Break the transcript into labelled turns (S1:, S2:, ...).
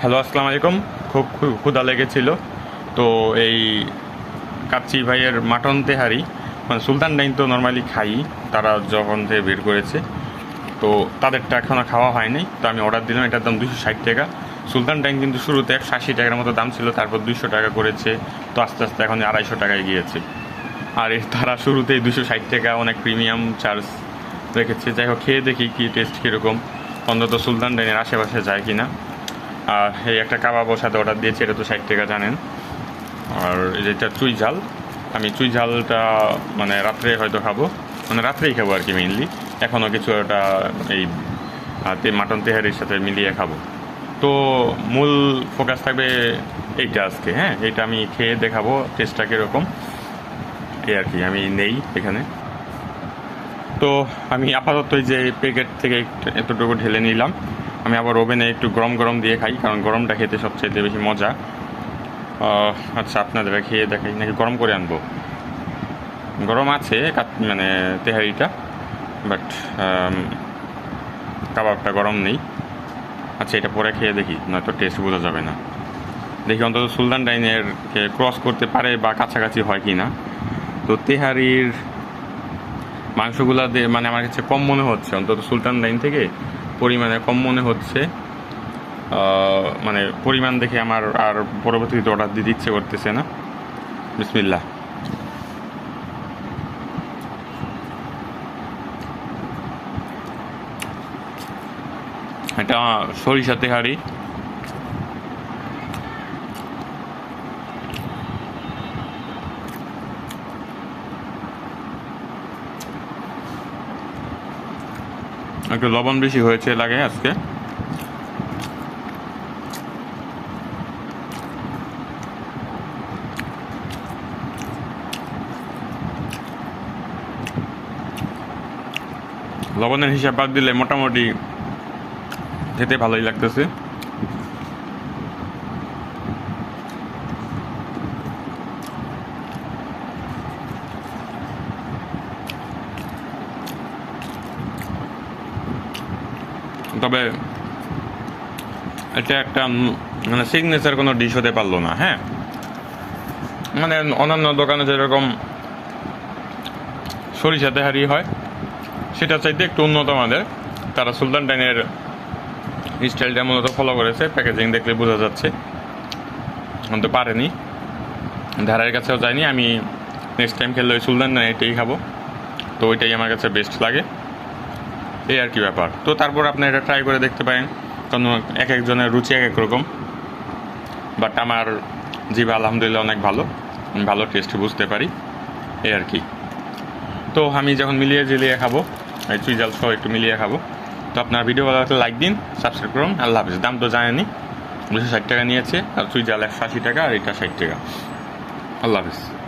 S1: Hello আসসালামু আলাইকুম খুব ক্ষুধা লেগেছিল। তো এই কাচ্চি ভাইয়ের মাটন তেহারি মানে সুলতান ডাইন তো নর্মালি খাই, তারা যখন থেকে বের করেছে। তো তাদেরটা এখনও খাওয়া হয়নি তো আমি অর্ডার দিলাম, এটার দাম দুশো ষাট টাকা। সুলতান ডাইন কিন্তু শুরুতে একশো আশি টাকার মতো দাম ছিল, তারপর দুশো টাকা করেছে। তো আস্তে আস্তে এখন আড়াইশো টাকায় গিয়েছে। আর তারা শুরুতেই দুশো ষাট টাকা অনেক প্রিমিয়াম চার্জ রেখেছে। যাই হোক, খেয়ে দেখি কী টেস্ট কীরকম। অন্তত সুলতান ডাইনের আশেপাশে যায় কিনা। আর এই একটা কাবাবও সাথে অর্ডার দিয়েছি, এটা তো ষাট টাকা জানেন। আর যেটা চুই ঝাল, আমি চুই ঝালটা মানে রাত্রে হয়তো খাব। মানে রাত্রেই খাব আর কি মেইনলি এখনও কিছু একটা এই মাটন তেহারির সাথে মিলিয়ে খাব। তো মূল ফোকাস থাকবে এইটা আজকে হ্যাঁ? এইটা আমি খেয়ে দেখাবো টেস্টটা কীরকম। এই আর কি, আমি নেই এখানে। তো আমি আপাতত যে প্যাকেট থেকে এতটুকু ঢেলে নিলাম। আমি আবার ওভেনে একটু গরম গরম দিয়ে খাই, কারণ গরমটা খেতে সবচেয়ে বেশি মজা। আচ্ছা আপনাদের খেয়ে দেখাই, নাকি গরম করে আনব? গরম আছে মানে তেহারিটা, বাট কাবাবটা গরম নেই। আচ্ছা এটা পরে খেয়ে দেখি, নয়তো টেস্ট বোঝা যাবে না। দেখি অন্তত সুলতান ডাইনের ক্রস করতে পারে বা কাছাকাছি হয় কি না। তো তেহারির মাংসগুলা মানে আমার কাছে কম মনে হচ্ছে, অন্তত সুলতান ডাইন থেকে পরিমাণে কম মনে হচ্ছে। মানে পরিমাণ দেখে আমার আর পরবর্তীতে অর্ডার দিতে ইচ্ছে করতেছে না। বিসমিল্লা এটা সরিষা তেহারি। একটু লবণ বেশি হয়েছে লাগে আজকে। লবণের হিসাব বাদ দিলে মোটামুটি খেতে ভালোই লাগতেছে। তবে এটা একটা মানে সিগনেচার কোনো ডিশ হতে পারল না হ্যাঁ? মানে অন্যান্য দোকানে যেরকম সরিষা তেহারি হয় সেটা চাইতে একটু উন্নত আমাদের। তারা সুলতান ডাইনের স্টাইলটা মূলত ফলো করেছে প্যাকেজিং দেখলে বোঝা যাচ্ছে। তো পারেনি। ধারার কাছেও যায়নি, আমি নেক্সট টাইম খেললে ওই সুলতান ডাইন এটাই খাব। তো ওইটাই আমার কাছে বেস্ট লাগে। এই আর কি ব্যাপার। তো তারপর আপনি এটা ট্রাই করে দেখতে পারেন। কারণ এক একজনের রুচি এক এক রকম। বাট আমার জিভ আলহামদুলিল্লাহ অনেক ভালো। ভালো টেস্ট বুঝতে পারি। এই আর কি। তো আমি যখন মিলিয়ে জিলিয়ে খাব, এই চুই জাল সহ একটু মিলিয়ে খাব, তো আপনার ভিডিও ভালো লাগলে লাইক দিন সাবস্ক্রাইব করুন। আল্লাহ হাফিজ। দাম তো জানেনি দুশো ষাট টাকা নিয়েছে। আর চুই জাল একশো আশি টাকা, আর এটা ষাট টাকা। আল্লাহ হাফিজ।